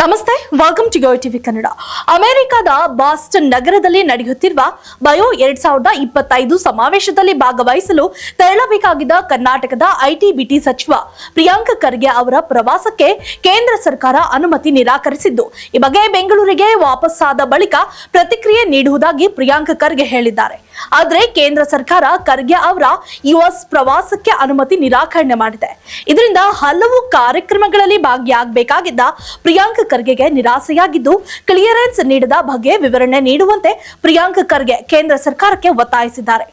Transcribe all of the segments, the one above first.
ನಮಸ್ತೆ welcome to TV Kannada ಅಮೆರಿಕದ Boston ನಗರದಲ್ಲಿ ನಡೆಯುತ್ತಿರುವ ಬಯೋ ಎರಡ್ ಸಾವಿರದ ಇಪ್ಪತ್ತೈದು ಸಮಾವೇಶದಲ್ಲಿ ಭಾಗವಹಿಸಲು ತೆರಳಬೇಕಾಗಿದ್ದ ಕರ್ನಾಟಕದ ಐಟಿ ಬಿಟಿ ಸಚಿವ ಪ್ರಿಯಾಂಕ ಖರ್ಗೆ ಅವರ ಪ್ರವಾಸಕ್ಕೆ ಕೇಂದ್ರ ಸರ್ಕಾರ ಅನುಮತಿ ನಿರಾಕರಿಸಿದ್ದು. ಈ ಬಗ್ಗೆ ಬೆಂಗಳೂರಿಗೆ ವಾಪಸ್ಸಾದ ಬಳಿಕ ಪ್ರತಿಕ್ರಿಯೆ ನೀಡುವುದಾಗಿ ಪ್ರಿಯಾಂಕ ಖರ್ಗೆ ಹೇಳಿದ್ದಾರೆ. ಆದರೆ ಕೇಂದ್ರ ಸರ್ಕಾರ ಖರ್ಗೆ ಅವರ ಯುಎಸ್ ಪ್ರವಾಸಕ್ಕೆ ಅನುಮತಿ ನಿರಾಕರಣೆ ಮಾಡಿದೆ. ಇದರಿಂದ ಹಲವು ಕಾರ್ಯಕ್ರಮಗಳಲ್ಲಿ ಭಾಗಿಯಾಗಬೇಕಾಗಿದ್ದ ಪ್ರಿಯಾಂಕ್ ಖರ್ಗೆಗೆ ನಿರಾಸೆಯಾಗಿದ್ದು, ಕ್ಲಿಯರೆನ್ಸ್ ನೀಡದ ಬಗ್ಗೆ ವಿವರಣೆ ನೀಡುವಂತೆ ಪ್ರಿಯಾಂಕ್ ಖರ್ಗೆ ಕೇಂದ್ರ ಸರ್ಕಾರಕ್ಕೆ ಒತ್ತಾಯಿಸಿದ್ದಾರೆ.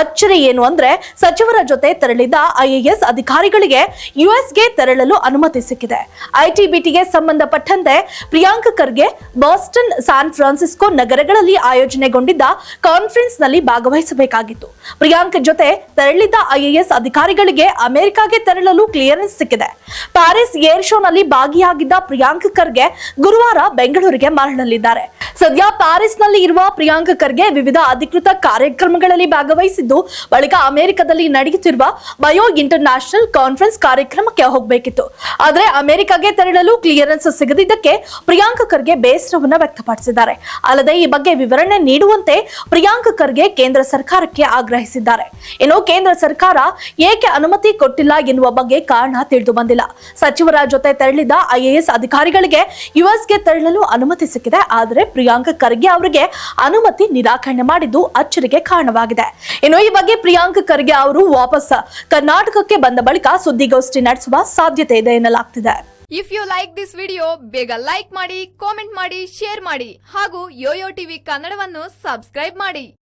ಅಚ್ಚರಿ ಏನು ಅಂದ್ರೆ ಸಚಿವರ ಜೊತೆ ತೆರಳಿದ ಐಎಎಸ್ ಅಧಿಕಾರಿಗಳಿಗೆ ಯುಎಸ್ಗೆ ತೆರಳಲು ಅನುಮತಿ ಸಿಕ್ಕಿದೆ. ಐಟಿಬಿಟಿಗೆ ಸಂಬಂಧಪಟ್ಟಂತೆ Priyank Kharge Boston San Francisco ನಗರಗಳಲ್ಲಿ ಆಯೋಜನೆಗೊಂಡಿದ್ದ ಕಾನ್ಫರೆನ್ಸ್ನಲ್ಲಿ ಭಾಗವಹಿಸಬೇಕಾಗಿತ್ತು. ಪ್ರಿಯಾಂಕ್ ಜೊತೆ ತೆರಳಿದ್ದ ಐಎಎಸ್ ಅಧಿಕಾರಿಗಳಿಗೆ ಅಮೆರಿಕಾಗೆ ತೆರಳಲು ಕ್ಲಿಯರೆನ್ಸ್ ಸಿಕ್ಕಿದೆ. ಪ್ಯಾರಿಸ್ ಏರ್ ಶೋನಲ್ಲಿ ಭಾಗಿಯಾಗಿದ್ದ ಪ್ರಿಯಾಂಕ ಖರ್ಗೆ ಗುರುವಾರ ಬೆಂಗಳೂರಿಗೆ ಮರಳಲಿದ್ದಾರೆ. ಸದ್ಯ ಪ್ಯಾರಿಸ್ನಲ್ಲಿ ಇರುವ ಪ್ರಿಯಾಂಕ ಖರ್ಗೆ ವಿವಿಧ ಅಧಿಕೃತ ಕಾರ್ಯಕ್ರಮಗಳಲ್ಲಿ ಭಾಗವಹಿಸಿದ್ದು, ಬಳಿಕ ಅಮೆರಿಕದಲ್ಲಿ ನಡೆಯುತ್ತಿರುವ ಬಯೋ ಇಂಟರ್ ನ್ಯಾಷನಲ್ ಕಾನ್ಫರೆನ್ಸ್ ಕಾರ್ಯಕ್ರಮಕ್ಕೆ ಹೋಗಬೇಕಿತ್ತು. ಆದರೆ ಅಮೆರಿಕಾಗೆ ತೆರಳಲು ಕ್ಲಿಯರೆನ್ಸ್ ಸಿಗದಿದ್ದಕ್ಕೆ ಪ್ರಿಯಾಂಕ ಖರ್ಗೆ ಬೇಸರವನ್ನ ವ್ಯಕ್ತಪಡಿಸಿದ್ದಾರೆ. ಅಲ್ಲದೆ ಈ ಬಗ್ಗೆ ವಿವರಣೆ ನೀಡುವಂತೆ ಪ್ರಿಯಾಂಕ ಖರ್ಗೆ ಕೇಂದ್ರ ಸರ್ಕಾರಕ್ಕೆ ಆಗ್ರಹಿಸಿದ್ದಾರೆ. ಇನ್ನು ಕೇಂದ್ರ ಸರ್ಕಾರ ಏಕೆ ಅನುಮತಿ ಕೊಟ್ಟಿಲ್ಲ ಎನ್ನುವ ಬಗ್ಗೆ ಕಾರಣ ತಿಳಿದು ಬಂದಿಲ್ಲ. ಸಚಿವರ ಜೊತೆ ತೆರಳಿದ ಐಎಎಸ್ ಅಧಿಕಾರಿಗಳಿಗೆ ಯುಎಸ್ಗೆ ತೆರಳಲು ಅನುಮತಿ ಸಿಕ್ಕಿದೆ, ಆದರೆ ಪ್ರಿಯಾಂಕ್ ಖರ್ಗೆ ಅವರಿಗೆ ಅನುಮತಿ ನಿರಾಕರಣೆ ಮಾಡಿದ್ದು ಅಚ್ಚರಿಗೆ ಕಾರಣವಾಗಿದೆ. ಇನ್ನು ಈ ಬಗ್ಗೆ ಪ್ರಿಯಾಂಕ್ ಖರ್ಗೆ ಅವರು ವಾಪಸ್ ಕರ್ನಾಟಕಕ್ಕೆ ಬಂದ ಬಳಿಕ ಸುದ್ದಿಗೋಷ್ಠಿ ನಡೆಸುವ ಸಾಧ್ಯತೆ ಇದೆ ಎನ್ನಲಾಗ್ತಿದೆ. If you like this video ಬೇಗ ಲೈಕ್ ಮಾಡಿ ಕಾಮೆಂಟ್ ಮಾಡಿ ಶೇರ್ ಮಾಡಿ ಹಾಗೂ ಯೋಯೋ ಟಿವಿ ಕನ್ನಡವನ್ನು ಸಬ್ಸ್ಕ್ರೈಬ್ ಮಾಡಿ.